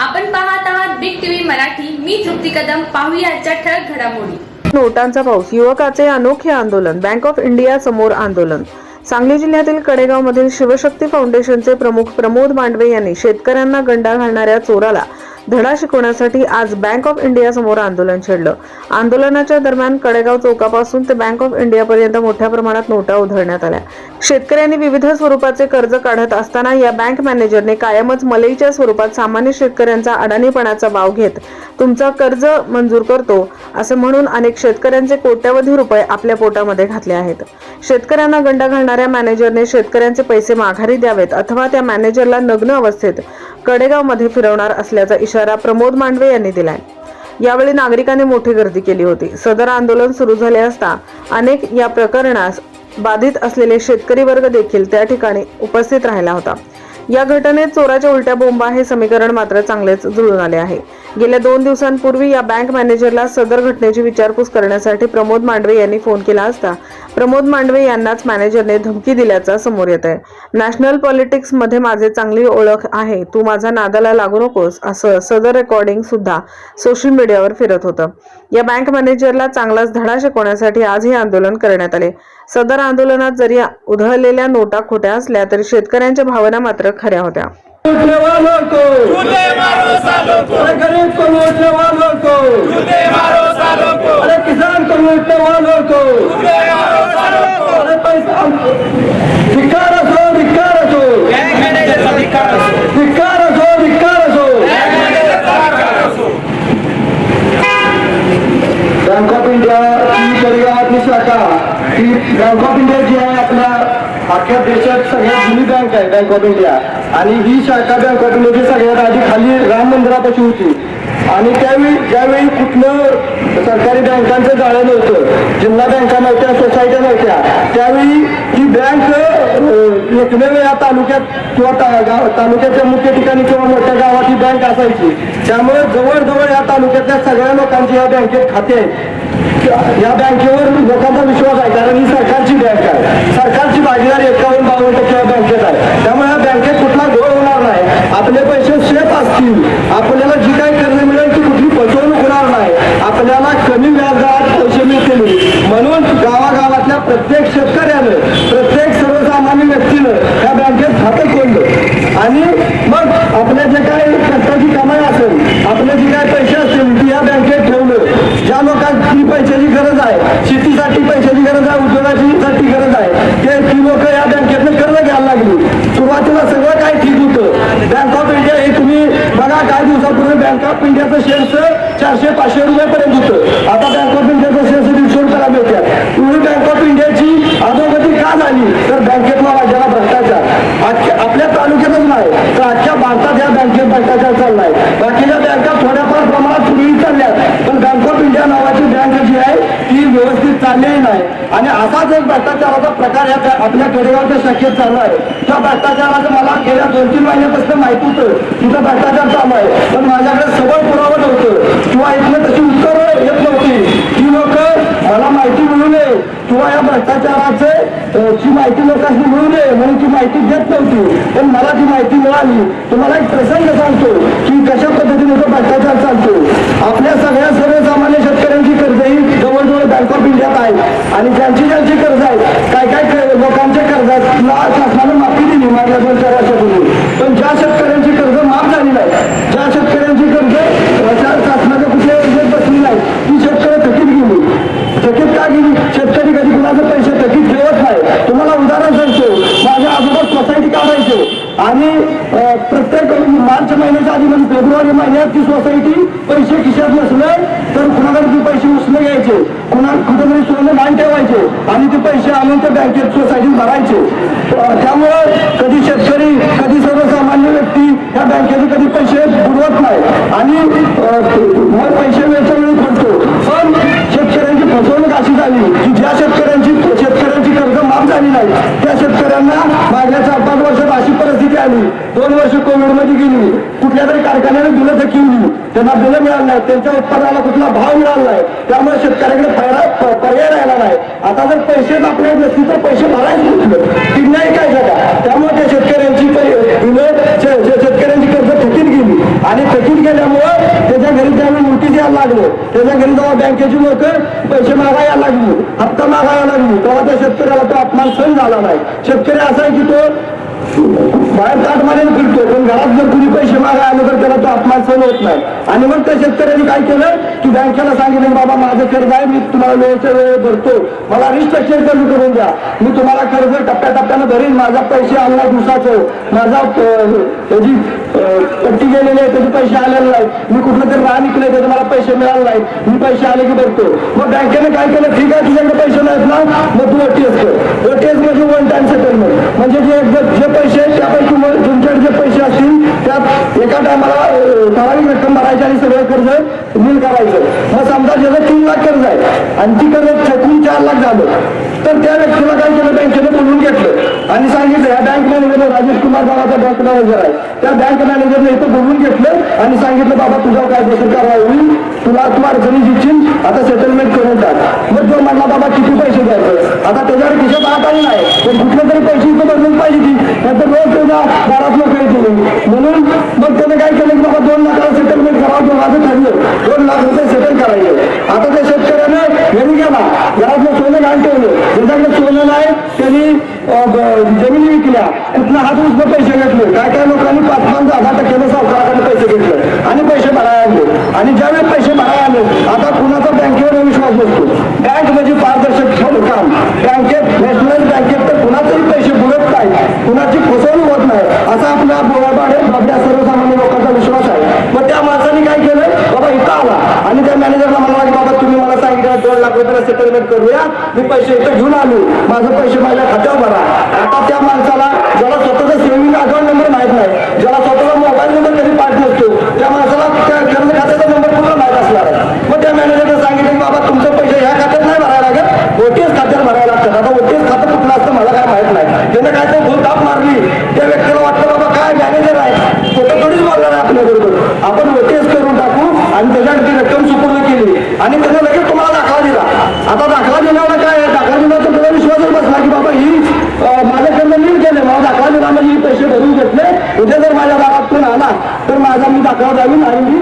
आपण पाहत आहात बिग टीव्ही मराठी. मी तृप्ती कदम. पाहूया आजच्या ठळक घडामोडी. नोटांचा पाऊस युवकाचे अनोखे आंदोलन. बँक ऑफ इंडिया समोर आंदोलन. सांगली जिल्ह्यातील कडेगाव मधील शिवशक्ती फाउंडेशनचे प्रमुख प्रमोद मांडवे यांनी शेतकऱ्यांना गंडा घालणाऱ्या चोराला धडा शिकवण्यासाठी आज बँक ऑफ इंडिया समोर आंदोलन छेडलं. आंदोलनाच्या दरम्यान कडेगाव चौकापासून ते बँक ऑफ इंडियापर्यंत मोठ्या प्रमाणात नोटा उधळण्यात आल्या. शेतकऱ्यांनी विविध स्वरूपाचे कर्ज काढत असताना या बँक मॅनेजरने कायमच मलईच्या स्वरूपात सामान्य शेतकऱ्यांचा अडाणीपणाचा वाव घेत तुमचा कर्ज मंजूर करतो असं म्हणून अनेक शेतकऱ्यांचे कोट्यवधी रुपये आपल्या पोटामध्ये घातले आहेत. शेतकऱ्यांना गंडा घालणाऱ्या मॅनेजरने शेतकऱ्यांचे पैसे माघारी द्यावेत अथवा त्या मॅनेजरला नग्न अवस्थेत कडेगावमध्ये फिरवणार असल्याचा इशारा प्रमोद मांडवे यांनी दिलाय. यावेळी नागरिकांनी मोठी गर्दी केली होती. सदर आंदोलन सुरू झाले असता अनेक या प्रकरणास बाधित असलेले शेतकरी वर्ग देखील त्या ठिकाणी उपस्थित राहिला होता. या घटनेत चोराच्या उलट्या बोंबा हे समीकरण मात्र चांगलेच जुळून आले आहे. गेल्या दोन दिवसांपूर्वी या बँक मॅनेजरला सदर घटनेची विचारपूस करण्यासाठी प्रमोद मांडवे यांनी फोन केला असता प्रमोद मांडवे यांनाच मॅनेजरने धमकी दिल्याचा समोर येत आहे. नॅशनल पॉलिटिक्समध्ये माझे चांगली ओळख आहे तू माझा नादाला लागू नकोस असं सदर रेकॉर्डिंग सुद्धा सोशल मीडियावर फिरत होतं. या बँक मॅनेजरला चांगलाच धडा शिकवण्यासाठी आज हे आंदोलन करण्यात आले. सदर आंदोलनात जरी उधळलेल्या नोटा खोट्या असल्या तरी शेतकऱ्यांच्या भावना मात्र खऱ्या होत्या. लूटने वालों को जूते मारो सालों को अरे गरीब को लूटने वालों को जूते मारो सालों को अरे किसान को लूटने वालों को जूते मारो सालों को अरे पैसा धिक्कार असो धिक्कार असो धिक्कार असो बँक मॅनेजरचा धिक्कार असो बँक ऑफ इंडिया ही कडेगावातली शाखा ही बँक ऑफ इंडिया जी आहे आपल्या अख्ख्या देशात सगळ्यात जुनी बँक आहे बँक ऑफ इंडिया आणि ही शाखा बँक ऑफ इंडियाची सगळ्यात आधी खाली राम मंदिरापाशी होती. आणि त्यावेळी ज्यावेळी कुठलं सरकारी बँकांचं जाळं नव्हतं जिल्हा बँका नव्हत्या सोसायट्या नव्हत्या त्यावेळी ही बँक एकमेव या तालुक्यात किंवा तालुक्याच्या मुख्य ठिकाणी किंवा मोठ्या गावात ही बँक असायची. त्यामुळे जवळजवळ या तालुक्यातल्या सगळ्या लोकांची या बँकेत खाते आहेत. या बँकेवर लोकांचा विश्वास आहे कारण ही सरकार बँक भागीदारी एकावन्न बावन्न टक्के या बँकेत आहे. त्यामुळे या बँकेत कुठला घोळ होणार नाही. आपले पैसे सेफ असतील. आपल्याला जी काही कर्ज मिळेल ती कुठली फसवणूक होणार नाही आपल्याला कमी व्याजदरात पैसे मिळतील म्हणून गावागावातल्या प्रत्येक शेतकऱ्यानं प्रत्येक सर्वसामान्य व्यक्तीनं या बँकेत खातं खोललं आणि मग आपल्या जे काही कष्टाची कमाई असेल आपले जे काही पैसे असतील ती या बँकेत ठेवलं ज्या लोकांची पैशाची गरज आहे शेतीसाठी पैशाची गरज आहे उद्योगाची साठी गरज आहे ते ती लोक या बँकेतनं कर्ज घ्यायला लागली सुरुवातीला सगळं काय ठीक होतं बँक ऑफ इंडिया हे तुम्ही बघा काही दिवसापूर्वी बँक ऑफ इंडियाचं शेअर्स चारशे पाचशे रुपयापर्यंत होतं आता बँक ऑफ इंडियाचं शेअर्स दीडशे रुपयाला मिळतात तुम्ही बँक ऑफ इंडियाची अधोगती का झाली तर बँकेतला वाढलेला भ्रष्टाचार अख्ख्या आपल्या तालुक्यातच नाही तर अख्ख्या भारतात या बँकेत भ्रष्टाचार चाललाय बाकीच्या बँका थोड्याफार प्रमाणात सुरळीत चालल्यात पण बँक ऑफ इंडिया नावाची बँक जी आहे ती व्यवस्थित चाललेली नाही आणि असाच एक भ्रष्टाचाराचा प्रकार या आपल्या कडेगावच्या शाखेत चालू आहे. त्या भ्रष्टाचाराचं मला गेल्या दोन तीन महिन्यापासून माहिती होतं. तिथं भ्रष्टाचार चालू आहे. पण माझ्याकडे सबळ पुरावा नव्हतं. किंवा इथलं तशी उत्तरं येत नव्हती. ती लोक मला माहिती मिळू नये. किंवा या भ्रष्टाचाराचे ची माहिती लोकांनी मिळू नये म्हणून ती माहिती देत नव्हती. पण मला ती माहिती मिळाली. तुम्हाला एक प्रसंग सांगतो. की कशा पद्धतीने तो भ्रष्टाचार चालतो आपल्या सगळ्या सर्वसामान्य शेतकऱ्यांची कर्ज ही जवळजवळ बँक ऑफ इंडियात आहे आणि ज्यांची ज्यांची कर्ज आहेत काय काय क- लोकांच्या कर्जाला शासनानं माफी दिली मागल्या दोन चार वर्षापूर्वी पण ज्या शेतकऱ्यांची कर्ज माफ झाली नाही ज्या शेतकऱ्यांची कर्ज अ, त्या शासनाच्या कुठल्या योजनेत बसली नाही ती शेतकरी थकीत गेली थकीत का गेली शेतकरी कधी कुणाचे पैसे थकीत ठेवत नाही तुम्हाला उदाहरण सांगतो माझ्या आजोबा सोसायटी काढायचे आणि अं, प्रत्येक मार्च महिन्याच्या आधी म्हणजे फेब्रुवारी महिन्यात ती सोसायटी पैसे खिशात नसले तर कुणाकडे ते पैसे करायचे कुणा कुठेतरी सोनं मान ठेवायचे. आणि ते पैसे आणून ते बँकेत सोसायटीत भरायचे. त्यामुळं कधी शेतकरी कधी सर्वसामान्य व्यक्ती या बँकेचे कधी पैसे बुडवत नाही. आणि पैसे वेळच्या वेळी पडतो. पण शेतकऱ्यांची फसवणूक अशी झाली की दोन वर्ष कोविडमध्ये गेली. कुठल्या तरी कारखान्याने बिलं दिली त्यांना बिल मिळालं नाही त्यांच्या उत्पादनाला कुठला भाव मिळाला नाही. त्यामुळे शेतकऱ्याकडे फायदा पर्याय राहिला नाही. आता जर पैसे आपल्या नसतील तर पैसे भरायचे कुठलं? ती नाही काय झाला त्यामुळे त्या शेतकऱ्यांची शेतकऱ्यांची कर्ज थकीत गेली. आणि थकीत गेल्यामुळं त्याच्या घरी त्यावेळी नोटीस यायला लागलो. त्याच्या घरी जेव्हा बँकेची लोक पैसे मागायला लागली. हप्ता मागायला लागली. तेव्हा त्या शेतकऱ्याला तो अपमान सहन झाला नाही. शेतकरी असा आहे की तो बाहेर ताट फिरतो. पण घरात जर कुणी पैसे मागायला आले तर त्याला तो अपमान सहन होत नाही. आणि मग त्या शेतकऱ्यांनी काय केलं? की बँकेला सांगितलं बाबा माझं कर्ज आहे मी तुम्हाला वेळेच्या वेळ भरतो. मला रिस्ट्रक्चर कर्ज करून द्या. मी तुम्हाला कर्ज टप्प्याटप्प्यानं भरीन. माझा पैसे आणला दिवसाचं. माझा अं, पट्टी गेलेली आहे त्याचे पैसे आलेले नाही मी कुठलं तरी रान विकलंय त्याचे मला पैसे मिळाले नाही मी पैसे आले की बघतो. मग बँकेने काय केलं? ठीक आहे तुझ्याकडे पैसे नाहीत ना? मग तू ओटीएस कर. ओटीएस म्हणजे वन टाइम सेटलमेंट. म्हणजे जे जे पैसे त्यापैकी तुमच्याकडे जे पैसे असतील त्यात एका टायमाला ठराविक रक्कम भरायची आणि सगळं कर्ज नील करायचं. मग समजा ज्याचं तीन लाख कर्ज आहे आणि ती कर्ज थकून चार लाख झालं तर त्या व्यक्तीला काय केलं? बँकेने बोलून घेतलं. आणि सांगितलं या बँक मॅनेजर राजेश कुमार नावाचा बँक मॅनेजर आहे. त्या बँक मॅनेजरने त्यांना इथं बोलून घेतलं आणि सांगितलं बाबा तुझा काय कायदेशीर कारवाई होईल. तुला तू अडचणी जिंकशील आता सेटलमेंट करून टाक. मग तो म्हणला बाबा किती पैसे द्यायचं आता त्याच्यावर खिशात हात आली नाही पण कुठले तरी पैसे इथं बदलून पाहिजे ती नंतर रोज त्याच्या घरात लोक येतील म्हणून मग त्याने काय केलं की बाबा दोन लाखाला सेटलमेंट करावं तो माझं ठरलं. दोन लाख रुपये सेटल करायचे. आता त्या शेतकऱ्याने घरी गेला. घरातलं सोनं घाण ठेवलं. केलेला आहे त्यांनी जमिनी विकल्या. कुठनं हात उचलं पैसे घेतले. काय काय लोकांनी पाच पाच दहा टक्के सावकाराकडे पैसे घेतले. आणि पैसे भरायला आणले. आणि ज्यावेळेस पैसे भरायला आले आता कुणाचा बँकेवर विश्वास नसतो. बँक म्हणजे पारदर्शक काम. बँकेत तर कुणाचेही पैसे बुडत नाही कुणाची फसवणूक होत नाही असा आपला बोळाबाड आपल्या सर्वसामान्य लोकांचा विश्वास आहे मग त्या माणसाने काय केलं बाबा इथं आला आणि त्या मॅनेजरला म्हणला की बाबा तुम्ही मला सांगितलं दोन लाख रुपयाला सेटलमेंट करूया मी पैसे इथं घेऊन आलो. माझं पैसे माझ्या खात्यावर भरा. आता त्या माणसाला ज्याला स्वतःचा सेव्हिंग अकाउंट नंबर माहीत नाही ज्याला स्वतः मोबाईल नंबर कधी पाठ नसतो त्या माणसाला त्या कर्ज खात्याचा नंबर पूर्ण माहीत असणार आहे मग त्या मॅनेजरने सांगितलं की बाबा तुमचे पैसे ह्या खात्यात नाही भरायला लागत ओटीएस खात्यात भरायला लागतात आता ओटीएस खातं कुठलं असतं मला काय माहीत नाही त्यानं काय ते भूल ताप मारली त्या व्यक्तीला वाटतं बाबा काय मॅनेजर आहे खोटं थोडीच बोलणार आहे आपल्या बरोबर आपण ओटीएस करून टाकू आणि त्याच्याकडे ती रक्कम सुपूर्द केली आणि त्याने लगेच तुम्हाला दाखला दिला आता दाखला दिल्यावर काय आहे? दाखला दिला तर त्याला विश्वासच बसला की बाबा ही अं, माझ्याकडनं नील केले मला दाखला दिला म्हणजे ही पैसे भरून घेतले उद्या जर माझ्या दारात कोण आला तर माझा मी जावीन आणि मी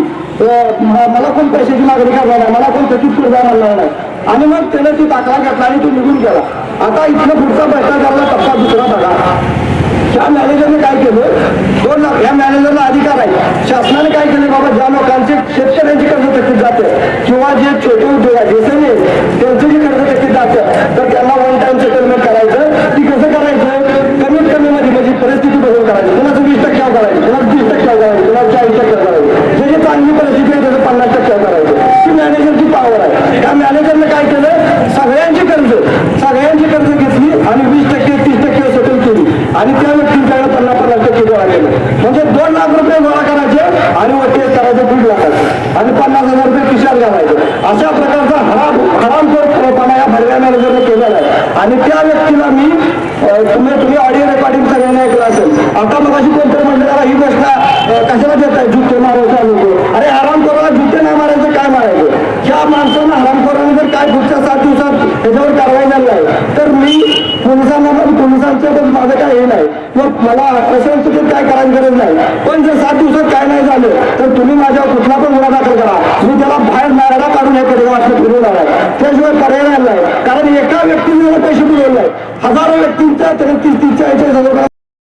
मला कोण पैशाची मागणी करणार नाही मला कोण थकीत सुद्धा म्हणणार नाही. आणि मग त्याने ती दाखला घेतला आणि तो निघून गेला. आता इथनं पुढचा भ्रष्टाचाराला टप्पा दुसरा बघा. त्या मॅनेजरने काय केलं? दोन लाख या मॅनेजरला अधिकार आहे. शासनाने काय केलं? बाबा ज्या लोकांचे शेतकऱ्यांची कर्ज थकीत जाते किंवा जे छोटे उद्योग आहेत जसे त्यांचे जे कर्ज थकीत जातं तर त्यांना वन टाइम सेटलमेंट करायचं ती कसं करायचं कमीत कमी मध्ये म्हणजे परिस्थिती बघून करायची कुणाचं वीस टक्क्यावर करायचं कुणाचं तीस टक्क्यावर करायचं कुणाचं चाळीस टक्क्यावर करायचं जे जे चांगली परिस्थिती आहे त्याचं पन्नास टक्क्यावर करायचं ती मॅनेजरची पॉवर आहे काय केलं? सगळ्यांची कर्ज सगळ्यांची कर्ज घेतली आणि वीस टक्के तीस टक्के सेटल केली. आणि त्या व्यक्तींच्याकडे पन्नास पन्नास टक्के गोळा केलं म्हणजे दोन लाख रुपये गोळा करायचे आणि वरती करायचं दीड लाखाचं आणि पन्नास हजार रुपये खिशात घालायचे. अशा प्रकारचा हराम हरामखोरपणा या भरव्या मॅनेजरने केलेला आहे. आणि त्या व्यक्तीला मी तुम्ही तुम्ही ऑडिओ रेकॉर्डिंग सगळ्यांना ऐकलं असेल. आता मग अशी कोणतरी म्हणलं ही गोष्ट कशाला देत आहे जुत्ते मारायचा अरे हराम करोला जुते नाही मारायचं काय मारायचं? या माणसानं हराम करून जर काय पुढच्या सात दिवसात त्याच्यावर कारवाई झाली. नाही तर मी पोलिसांना पण पोलिसांचं पण माझं काय हे नाही. मग मला असं चुकीत काय करायची गरज नाही. पण जर सात दिवसात काय नाही झालं तर तुम्ही माझ्यावर कुठला पण गुन्हा दाखल करा. मी त्याला बाहेर नारायला काढून हे करेल फिरून आलाय त्याशिवाय पर्याय नाही. कारण एका व्यक्तीने पैसे मिळवले हजारो व्यक्तींच्या त्याने तीस तीसच्या चाळीस हजार